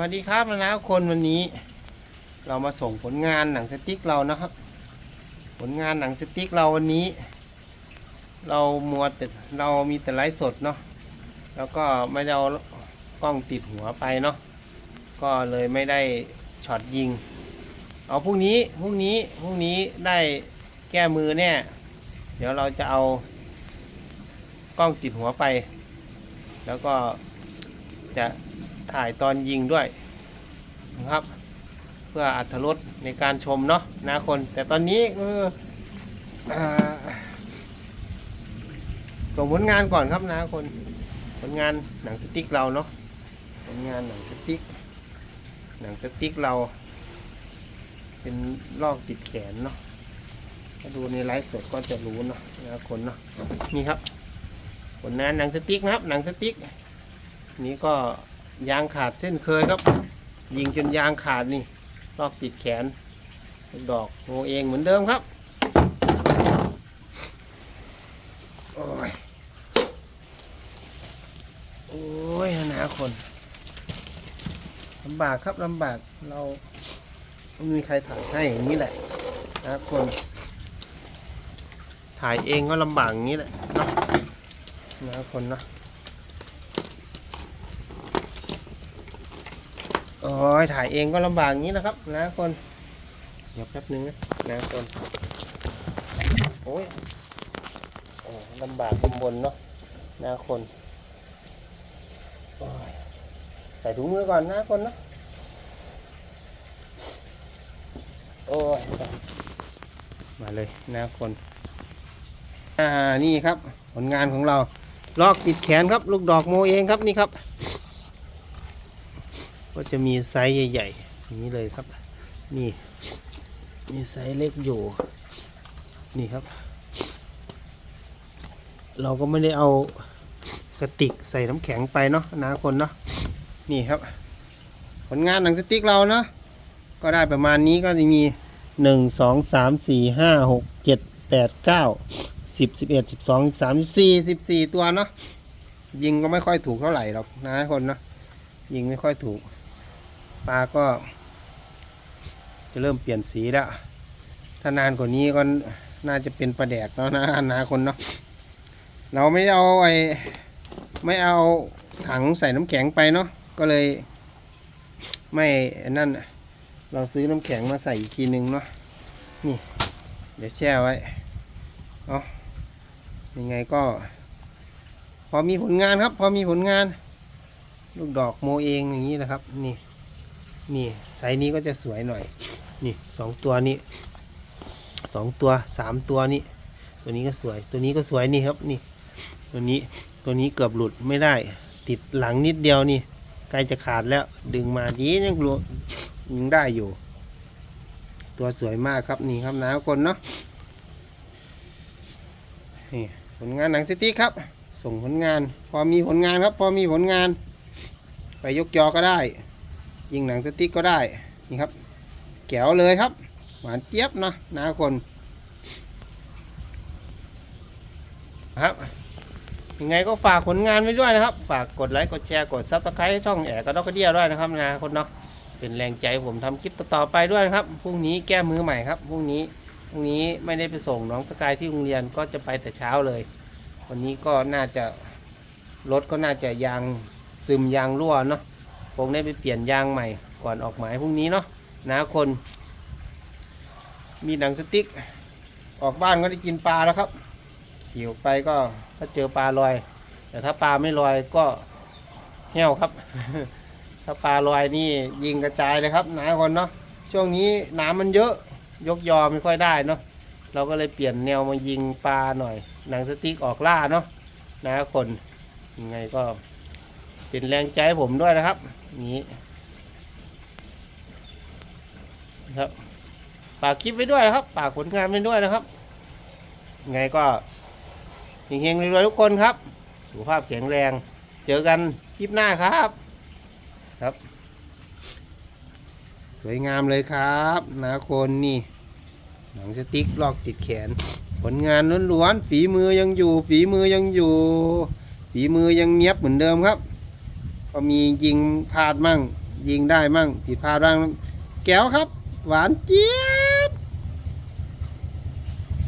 วัสดีครับนะคนวันนี้ เรามาส่งผลงานหนังสติ๊กเรานะครับ ผลงานหนังสติ๊กเราวันนี้ เรามัวแต่เรามีแต่ไลฟ์สดเนาะแล้วก็ไม่ได้เอากล้องติดหัวไปเนาะก็เลยไม่ได้ช็อตยิง เอาพรุ่งนี้พรุ่งนี้พรุ่งนี้ได้แก้มือเนี่ยเดี๋ยวเราจะเอากล้องติดหัวไป แล้วก็จะ ถ่ายตอนยิงด้วยนะครับ เพื่ออัธรสในการชมเนาะนะคน แต่ตอนนี้คืออส่งผลงานก่อนครับนะคน ผลงานหนังสติ๊กเราเนาะผลงานหนังสติ๊ก หนังสติ๊กเรา เป็นลอกติดแขนเนาะถ้าดูในไลฟ์สดก็จะรู้เนาะนะคนเนาะนี่ครับผลงานหนังสติ๊กนะครับ หนังสติ๊ก นี่ก็ ยางขาดเส้นเคยครับ ยิงจนยางขาดนี่ลอกติดแขน ดอกโงเองเหมือนเดิมครับโอ้ยโอ้ยหนาคนลำบากครับลำบากเราไม่มีใครถ่ายให้อย่างนี้แหละนะคน ถ่ายเองก็ลำบากอย่างนี้แหละเนาะนะคนเนาะ โอ้ยถ่ายเองก็ลำบากอย่างนี้นะครับ นะคน เดี๋ยวแป๊บนึงนะนะคนโอ้ยโอ้ลำบากข้างบนเนาะนะคนโอ้ยใส่ถุงมือก่อนนะคนเนาะโอ้ยมาเลยนะคน อ่านี่ครับ ผลงานของเรา ลอกติดแขนครับ ลูกดอกโมเองครับนี่ครับ ก็จะมีไซส์ใหญ่ๆอย่างนี้เลยครับ นี่ มีไซส์เล็กอยู่ นี่ครับ เราก็ไม่ได้เอากระติกใส่น้ำแข็งไปเนาะนะคนเนาะ นี่ครับ ผลงานหนังสติ๊กเราเนาะ ก็ได้ประมาณนี้ก็จะมีหนึ่งสองสามสี่ห้าหกเจ็ดแปดเก้าสิบสิบเอ็ดสิบสองสิบสามสิบสี่สิบสี่ตัวเนาะยิงก็ไม่ค่อยถูกเท่าไหร่หรอกนะคนเนาะยิงไม่ค่อยถูก ปลาก็ จะเริ่มเปลี่ยนสีแล้ว ถ้านานกว่านี้ก็น่าจะเป็นปลาแดกแล้วนะอนาคนเนาะเราไม่เอาไอ้ไม่เอาถังใส่น้ำแข็งไปเนาะก็เลย ไม่นั่นเราซื้อน้ำแข็งมาใส่อีกทีนึงเนาะนี่ เดี๋ยวแช่ไว้เอายังไงก็ พอมีผลงานครับ พอมีผลงาน ลูกดอกโมเองอย่างนี้นะครับ นี่ นี่ไซนี้ก็จะสวยหน่อย นี่สองตัวนี้สองตัวสามตัวนี้ ตัวนี้ก็สวย ตัวนี้ก็สวยนี่ครับนี่ ตัวนี้ตัวนี้เกือบหลุดไม่ได้ ติดหลังนิดเดียวนี่ใกล้จะขาดแล้วดึงมาดียังหลุดยังได้อยู่ ตัวสวยมากครับนี่ครับนะคนเนาะนี่ผลงานหนังซิตี้ครับ ส่งผลงาน พอมีผลงานครับ พอมีผลงาน ไปยกยอก็ได้ ยิงหนังสติ๊กก็ได้นี่ครับแก้วเลยครับ หวานเจี๊ยบเนาะนะคนครับยังไงก็ฝากผลงานไว้ด้วยนะครับ ฝากกดไลค์กดแชร์กดซับสไครต์ช่องแอกระดอกกระเดียด้วยนะครับนะคนเนาะเป็นแรงใจผมทำคลิปต่อๆไปด้วยนะครับพรุ่งนี้แก้มือใหม่ครับพรุ่งนี้พรุ่งนี้ไม่ได้ไปส่งน้องสกายที่โรงเรียนก็จะไปแต่เช้าเลย วันนี้ก็น่าจะรถก็น่าจะยางซึมยางรั่วเนาะ คงได้ไปเปลี่ยนยางใหม่ก่อนออกหมายพรุ่งนี้เนาะนะคน มีหนังสติ๊ก ออกบ้านก็ได้กินปลาแล้วครับขี่ออกไปก็ถ้าเจอปลาลอย แต่ถ้าปลาไม่ลอยก็แห้วครับ ถ้าปลาลอยนี่ยิงกระจายเลยครับนะคนเนาะช่วงนี้น้ำมันเยอะยกยอไม่ค่อยได้เนาะเราก็เลยเปลี่ยนแนวมายิงปลาหน่อย หนังสติ๊กออกล่าเนาะนะคนยังไงก็ เป็นแรงใจให้ผมด้วยนะครับ นี้นะครับฝากคลิปไว้ด้วยนะครับฝากผลงานไว้ด้วยนะครับไงก็เฮงๆรวยๆทุกคนครับสุขภาพแข็งแรง เจอกันคลิปหน้าครับครับ สวยงามเลยครับนะคนนี่หนังสติ๊กลอกติดแขน ผลงานล้วนๆฝีมือยังอยู่ ฝีมือยังอยู่ ฝีมือยังเนียบเหมือนเดิมครับ ก็มียิงพลาดมั่ง ยิงได้มั่ง ผิดพลาดบ้าง แก้วครับ หวานเจี๊ย